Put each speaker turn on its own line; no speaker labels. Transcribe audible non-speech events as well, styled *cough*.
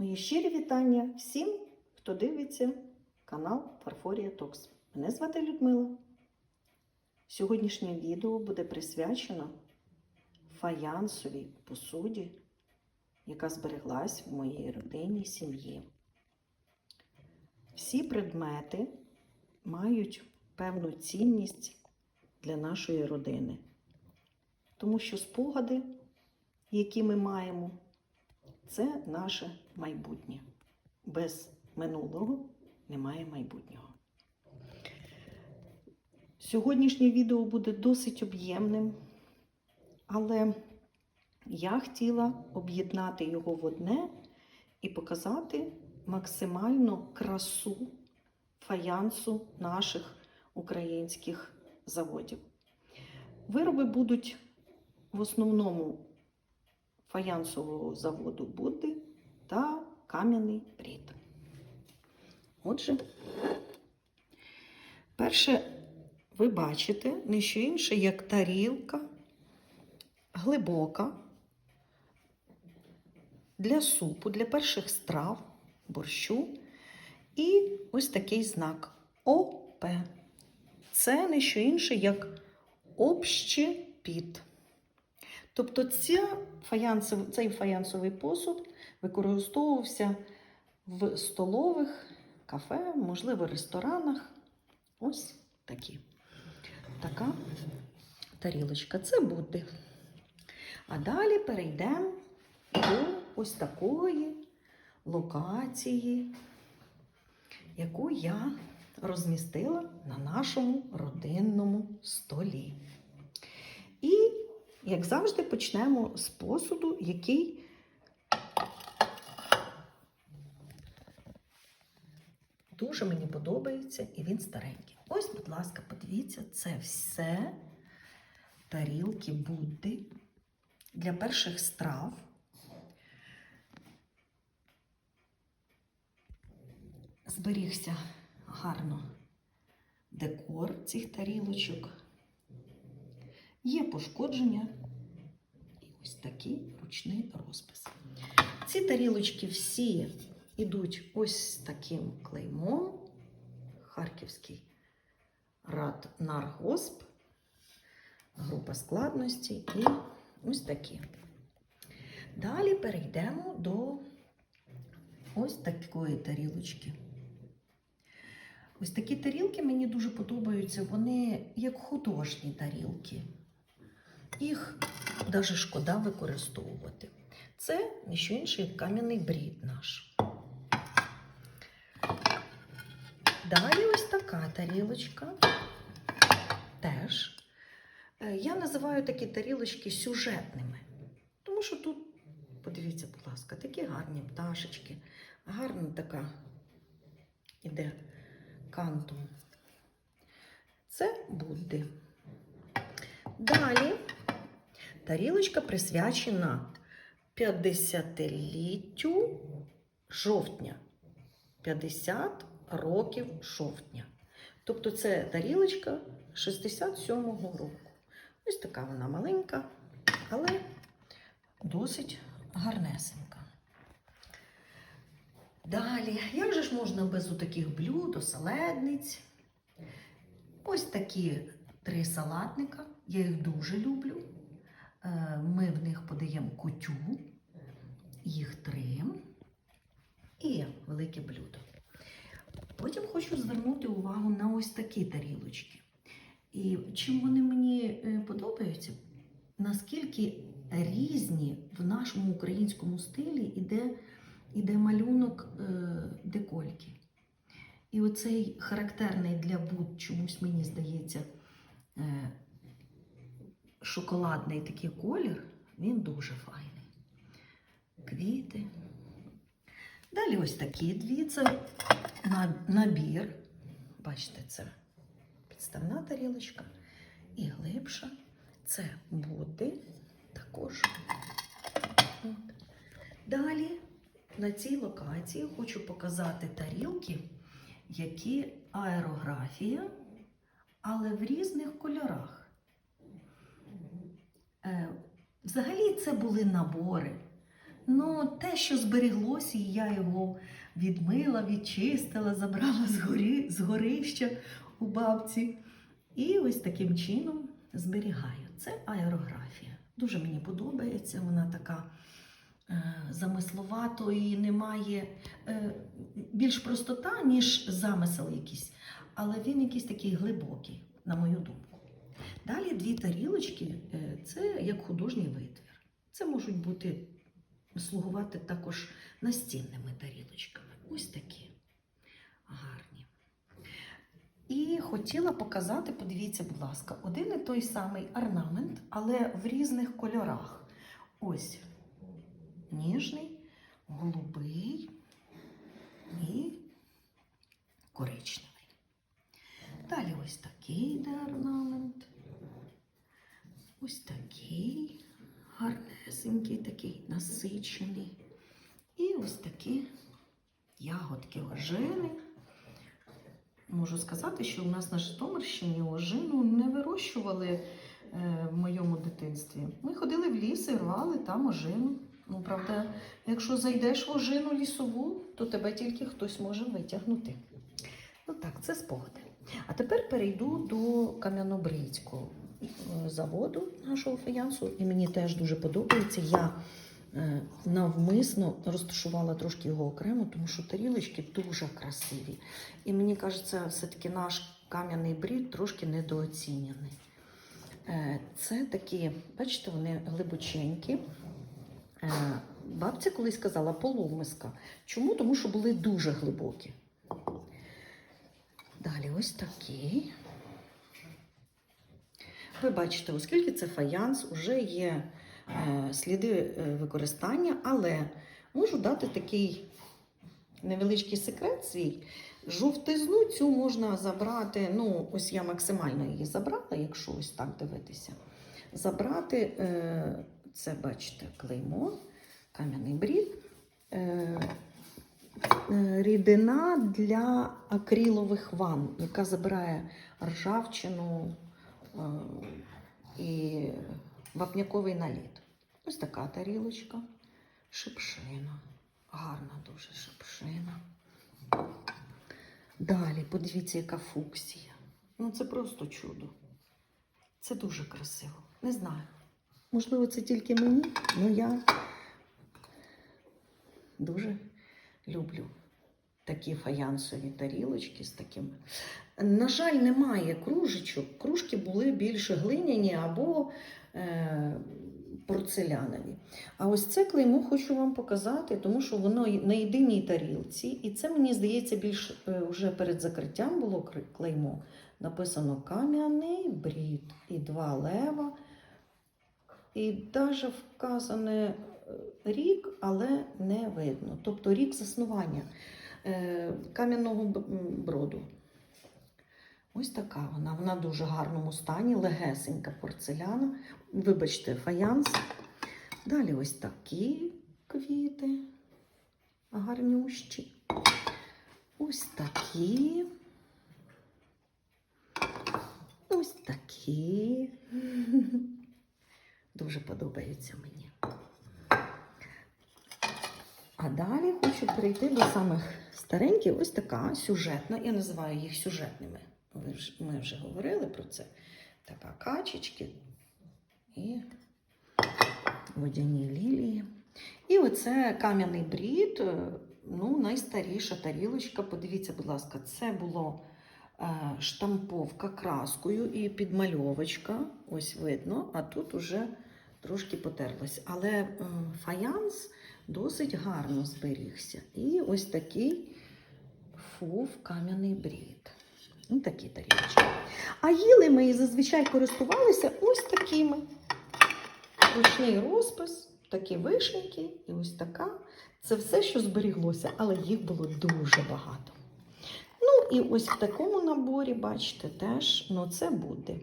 Мої щирі вітання всім, хто дивиться канал Фарфорія Токс. Мене звати Людмила. Сьогоднішнє відео буде присвячено фаянсовій посуді, яка збереглась в моїй родині сім'ї. Всі предмети мають певну цінність для нашої родини, тому що спогади, які ми маємо, це наше майбутнє. Без минулого немає майбутнього. Сьогоднішнє відео буде досить об'ємним, але я хотіла об'єднати його в одне і показати максимальну красу фаянсу наших українських заводів. Вироби будуть в основному фаянсового заводу Будди та кам'яний брід. Отже, перше, ви бачите не що інше, як тарілка глибока для супу, для перших страв, борщу. І ось такий знак ОП. Це не що інше, як общепіт. Тобто ця фаянсов, цей фаянсовий посуд використовувався в столових, кафе, можливо, ресторанах. Ось такі. Така тарілочка. Це буде. А далі перейдемо до ось такої локації, яку я розмістила на нашому родинному столі. І як завжди, почнемо з посуду, який дуже мені подобається, і він старенький. Ось, будь ласка, подивіться, це все тарілки Будди для перших страв. Зберігся гарно декор цих тарілочок. Є пошкодження і ось такий ручний розпис. Ці тарілочки всі йдуть ось з таким клеймом. Харківський Раднаргосп, група складності і ось такі. Далі перейдемо до ось такої тарілочки. Ось такі тарілки мені дуже подобаються. Вони як художні тарілки. Їх навіть шкода використовувати. Це не що інше, як кам'яний брід наш. Далі ось така тарілочка. Теж. Е, Я називаю такі тарілочки сюжетними. Тому що тут, подивіться, будь ласка, такі гарні пташечки. Гарна така іде кантом. Це Будди. Далі тарілочка присвячена 50-літтю жовтня. 50 років жовтня. Тобто це тарілочка 67-го року. Ось така вона маленька, але досить гарнесенька. Далі, як же ж можна без таких блюд, оселедниць? Ось такі три салатника. Я їх дуже люблю. Е, Ми в них подаємо кутю, їх три і велике блюдо. Потім хочу звернути увагу на ось такі тарілочки. І чим вони мені е, подобаються, наскільки різні в нашому українському стилі іде, іде малюнок е, декольки. І оцей характерний для буд, чомусь мені здається, шоколадний такий колір, він дуже файний. Квіти. Далі ось такі дві. Це набір. Бачите, це підставна тарілочка і глибша. Це буде також. От. Далі на цій локації хочу показати тарілки, які аерографія, але в різних кольорах. Е, Взагалі це були набори Ну, те, що зберіглося, і я його відмила, відчистила, забрала з, горі, з горища у бабці. І ось таким чином зберігаю. Це аерографія. Дуже мені подобається. Вона така е, замисловато і немає е, більш простота, ніж замисел якийсь. Але він якийсь такий глибокий, на мою думку. Далі дві тарілочки е, це як художній витвір. Це можуть бути слугувати також настінними тарілочками. Ось такі гарні. І хотіла показати, подивіться, будь ласка, один і той самий орнамент, але в різних кольорах. Ось ніжний, голубий і коричневий. Далі ось такий йде орнамент. Ось такий гарнесенький, такий насичений. І ось такі ягодки ожини. Можу сказати, що у нас на Житомирщині ожину не вирощували е, в моєму дитинстві. Ми ходили в ліс і рвали там ожину. Ну, правда, якщо зайдеш в ожину лісову, то тебе тільки хтось може витягнути. Ну так, це спогади. А тепер перейду до Кам'янобрицького е, заводу нашого фаянсу, і мені теж дуже подобається. Я е, навмисно розташувала трошки його окремо, тому що тарілочки дуже красиві. І мені кажеться, все-таки наш кам'яний брід трошки недооцінений. Е, Це такі, бачите, вони глибоченькі. Е, Бабця колись казала полумиска. Чому? Тому що були дуже глибокі. Далі ось такий. Ви бачите, оскільки це фаянс, вже є е, сліди е, використання, але можу дати такий невеличкий секрет свій. Жовтизну цю можна забрати. Ну, ось я максимально її забрала, якщо ось так дивитися. Забрати, е, це, бачите, клеймо, кам'яний брід. Рідина для акрилових ванн, яка забирає ржавчину і вапняковий наліт. Ось така тарілочка, шипшина. Гарна дуже шипшина. Далі, подивіться, яка фуксія. Ну, це просто чудо. Це дуже красиво. Не знаю. Можливо, це тільки мені, але я дуже люблю такі фаянсові тарілочки з такими. На жаль, немає кружечок. Кружки були більше глиняні або е, порцелянові. А ось це клеймо хочу вам показати, тому що воно на єдиній тарілці, і це, мені здається, більш е, вже перед закриттям було клеймо. Написано кам'яний брід і два лева. І навіть вказане е, рік, але не видно. Тобто рік заснування кам'яного броду. Ось така вона. Вона в дуже гарному стані, легесенька порцеляна. Вибачте, фаянс. Далі ось такі квіти гарнющі. Ось такі. Ось такі. *laughs* Дуже подобаються мені. А далі хочу перейти до самих стареньких. Ось така сюжетна. Я називаю їх сюжетними. Ми вже говорили про це. Така качечки і водяні лілії. І оце кам'яний брід, е, ну, найстаріша тарілочка. Подивіться, будь ласка, це було е, штамповка краскою і підмальовочка. Ось видно, а тут уже трошки потерлось. Але фаянс досить гарно зберігся. І ось такий фув кам'яний брід. Ну, такі тарілочки. А їли ми зазвичай користувалися ось такими. Ручний розпис, такі вишеньки і ось така. Це все, що зберіглося, але їх було дуже багато. Ну і ось в такому наборі, бачите, теж ну, це буде.